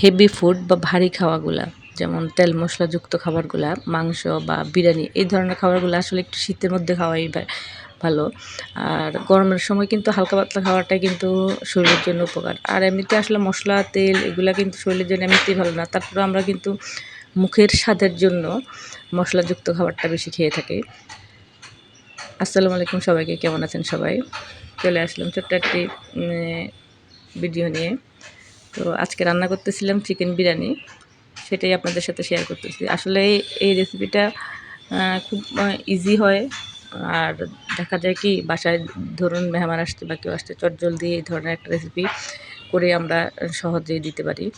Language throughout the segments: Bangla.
হেভি ফুড বা ভারী খাওয়াগুলা, যেমন তেল মশলাযুক্ত খাবারগুলা, মাংস বা বিরিয়ানি, এই ধরনের খাবারগুলো আসলে একটু শীতের মধ্যে খাওয়াই ভালো। আর গরমের সময় কিন্তু হালকা পাতলা খাওয়াটাই কিন্তু শরীরের জন্য উপকার। আর এমনিতে আসলে মশলা, তেল এগুলা কিন্তু শরীরের জন্য এমনিতেই ভালো না। তারপরে আমরা কিন্তু মুখের স্বাদের জন্য মশলাযুক্ত খাবারটা বেশি খেয়ে থাকি। আসসালামু আলাইকুম সবাইকে, কেমন আছেন সবাই? চলে আসলাম ছোট্ট একটি ভিডিও নিয়ে। তো আজকে রান্না করতেছিলাম চিকেন বিরিয়ানি, সেটাই আপনাদের সাথে শেয়ার করতেছি। আসলে এই- রেসিপিটা খুব ইজি হয়। আর দেখা যায় কি, বাসায় ধরুন মেহমান আসতে বা কেউ আসতে চটজলদি এই ধরনের একটা রেসিপি করে আমরা সহজেই দিতে পারি।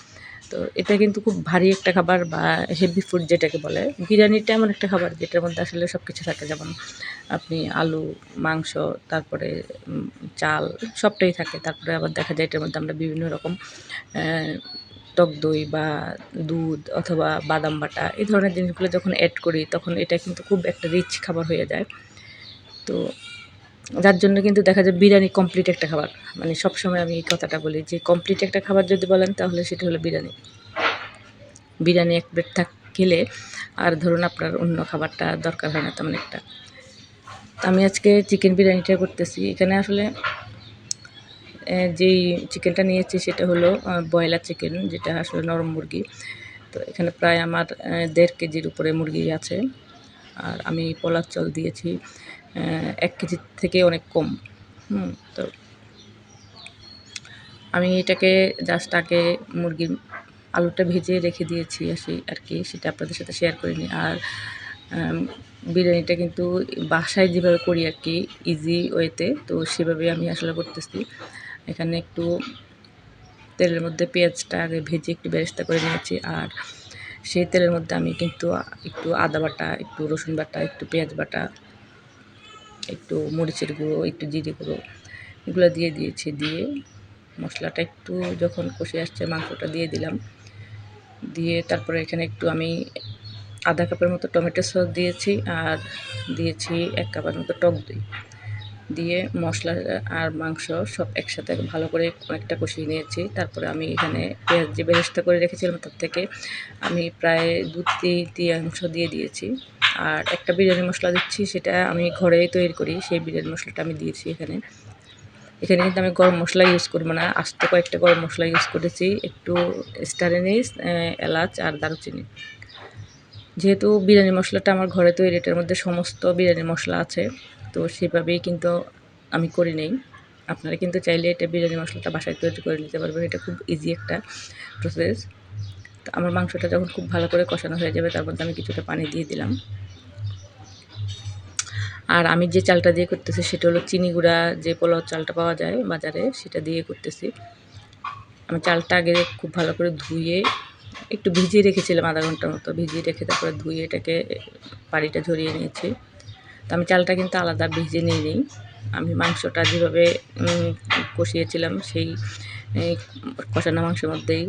তো এটা কিন্তু খুব ভারী একটা খাবার বা হেভি ফুড যেটাকে বলে। বিরিয়ানিটা এমন একটা খাবার যেটার মধ্যে আসলে সব কিছু থাকে, যেমন আপনি আলু, মাংস, তারপরে চাল সবটাই থাকে। তারপরে আবার দেখা যায় এটার মধ্যে আমরা বিভিন্ন রকম টক দই বা দুধ অথবা বাদাম বাটা এই ধরনের জিনিসগুলো যখন অ্যাড করি, তখন এটা কিন্তু খুব একটা রিচ খাবার হয়ে যায়। তো যার জন্য কিন্তু দেখা যায় বিরিয়ানি কমপ্লিট একটা খাবার। মানে সবসময় আমি এই কথাটা বলি যে কমপ্লিট একটা খাবার যদি বলেন তাহলে সেটা হলো বিরিয়ানি। বিরিয়ানি এক প্লেট থাক খেলে আর ধরুন আপনার অন্য খাবারটা দরকার হয় না তেমন একটা। আমি আজকে চিকেন বিরিয়ানিটা করতেছি। এখানে আসলে যেই চিকেনটা নিয়েছি সেটা হলো ব্রয়লার চিকেন যেটা আসলে নরম মুরগি। তো এখানে প্রায় আমার দেড় কেজির উপরে মুরগি আছে। আর আমি পলার চাল দিয়েছি। এক কেজি থেকে অনেক কম। হুম, তো আমি এটাকে জাস্ট আগে মুরগির আলুটা ভেজে রেখে দিয়েছি, আসি আর কি, সেটা আপনাদের সাথে শেয়ার করিনি। আর বিরিয়ানিটা কিন্তু বাসায় যেভাবে করি আর কি ইজি ওয়েতে তো সেভাবে আমি আসলে করতেছি। এখানে একটু তেলের মধ্যে পেঁয়াজটা আগে ভেজে একটু বেরেস্তা করে নিয়েছি, আর সেই তেলের মধ্যে আমি কিন্তু একটু আদা বাটা, একটু রসুন বাটা, একটু পেঁয়াজ বাটা একটু মরিচের গুঁড়ো, একটু জিরে গুঁড়ো এগুলো দিয়ে দিয়েছি, দিয়ে মশলাটা একটু যখন কষে আসছে মাংসটা দিয়ে দিলাম। দিয়ে তারপরে এখানে একটু আমি আধা কাপের মতো টমেটো সস দিয়েছি আর দিয়েছি এক কাপের মতো টক দই। দিয়ে মশলা আর মাংস সব একসাথে ভালো করে অনেকটা কষিয়ে নিয়েছি। তারপরে আমি এখানে পেঁয়াজ যে বেরেস্তা করে রেখেছিলাম তার থেকে আমি প্রায় দু তৃতীয়াংশ দিয়ে দিয়েছি। আর একটা বিরিয়ানি মশলা দিচ্ছি, সেটা আমি ঘরেই তৈরি করি, সেই বিরিয়ানি মশলাটা আমি দিয়েছি এখানে। এখানে কিন্তু আমি গরম মশলা ইউজ করব না, আস্তে কয়েকটা গরম মশলা ইউজ করেছি, একটু স্টারেনিস এলাচ আর দারুচিনি। যেহেতু বিরিয়ানি মশলাটা আমার ঘরে তৈরি, এটার মধ্যে সমস্ত বিরিয়ানি মশলা আছে, তো সেভাবেই কিন্তু আমি করি নেই। আপনারা কিন্তু চাইলে এটা বিরিয়ানি মশলাটা বাসায় তৈরি করে নিতে পারবেন, এটা খুব ইজি একটা প্রসেস তো আমার মাংসটা যখন খুব ভালো করে কষানো হয়ে যাবে, তার মধ্যে আমি কিছুটা পানি দিয়ে দিলাম। আর আমি যে চালটা দিয়ে করতেছি সেটা হলো চিনি গুঁড়া, যে পোলাও চালটা পাওয়া যায় বাজারে, সেটা দিয়ে করতেছি। আমি চালটা আগে খুব ভালো করে ধুয়ে একটু ভিজিয়ে রেখেছিলাম আধা ঘণ্টার মতো, ভিজিয়ে রেখে তারপরে ধুয়ে এটাকে পানিটা ঝরিয়ে নিয়েছি। তো আমি চালটা কিন্তু আলাদা ভিজে নিয়ে নিই আমি মাংসটা যেভাবে কষিয়েছিলাম সেই কষানো মাংসের মধ্যেই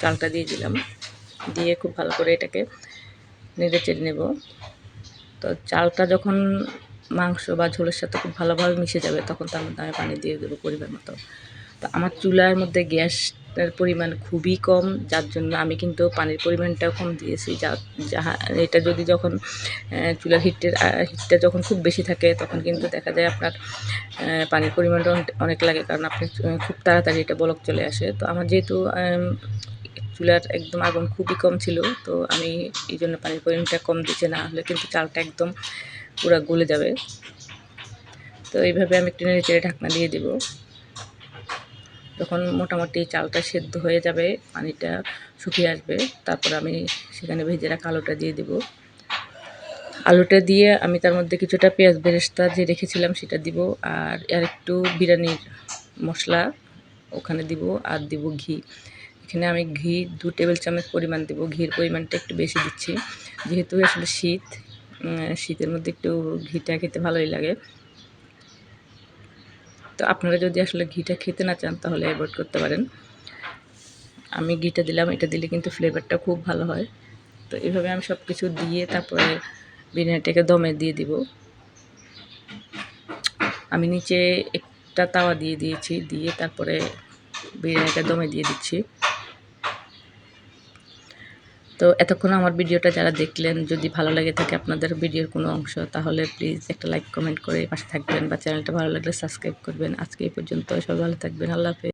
চালটা দিয়ে দিলাম। দিয়ে খুব ভালো করে এটাকে নেড়ে চেড়ে নেব। তো চালটা যখন মাংস বা ঝোলের সাথে খুব ভালোভাবে মিশে যাবে, তখন তার মধ্যে আমি পানি দিয়ে দেবো পরিমাণ মতো। তো আমার চুলার মধ্যে গ্যাসটার পরিমাণ খুবই কম, যার জন্য আমি কিন্তু পানির পরিমাণটাও কম দিয়েছি। যা, যাহা, এটা যদি যখন চুলার হিটের হিটটা যখন খুব বেশি থাকে, তখন কিন্তু দেখা যায় আপনার পানির পরিমাণটা অনেক- লাগে, কারণ আপনি খুব তাড়াতাড়ি এটা বলক চলে আসে। তো আমার যেহেতু চুলার একদম আগুন খুবই কম ছিল, তো আমি এই জন্য পানির পরিমাণটা কম দিচ্ছে না হলে কিন্তু চালটা একদম পুরো গলে যাবে। তো এইভাবে আমি একটু নেড়ে চেড়ে ঢাকনা দিয়ে দিব। যখন মোটামুটি চালটা সেদ্ধ হয়ে যাবে, পানিটা শুকিয়ে আসবে, তারপর আমি সেখানে ভেজে রাখা আলুটা দিয়ে দিব। আলুটা দিয়ে আমি তার মধ্যে কিছুটা পেঁয়াজ বেরেস্তা যে রেখেছিলাম সেটা দিব, আর আর একটু বিরিয়ানির মশলা ওখানে দিব, আর দিব ঘি। এখানে আমি ঘি, দু টেবিল চামচ পরিমাণ দেবো। ঘির পরিমাণটা একটু বেশি দিচ্ছি। যেহেতু আসলে শীত শীতের মধ্যে একটু ঘিটা খেতে ভালোই লাগে। তো আপনারা যদি আসলে ঘিটা খেতে না চান, তাহলে অ্যাভয়েড করতে পারেন। আমি ঘিটা দিলাম, এটা দিলে কিন্তু ফ্লেভারটা খুব ভালো হয়। তো এভাবে আমি সব কিছু দিয়ে তারপরে বিরিয়ানিটাকে দমে দিয়ে দিব। আমি নিচে একটা তাওয়া দিয়ে দিয়েছি, দিয়ে তারপরে বিরিয়ানিটা দমে দিয়ে দিচ্ছি। তো এতক্ষণ আমার ভিডিওটা যারা দেখলেন, যদি ভালো লাগে থাকে আপনাদের ভিডিওর কোনো অংশ, তাহলে প্লিজ একটা লাইক কমেন্ট করে পাশে থাকবেন বা চ্যানেলটা ভালো লাগলে সাবস্ক্রাইব করবেন। আজকে এই পর্যন্ত, সবাই ভালো থাকবেন, আল্লাহ হাফেজ।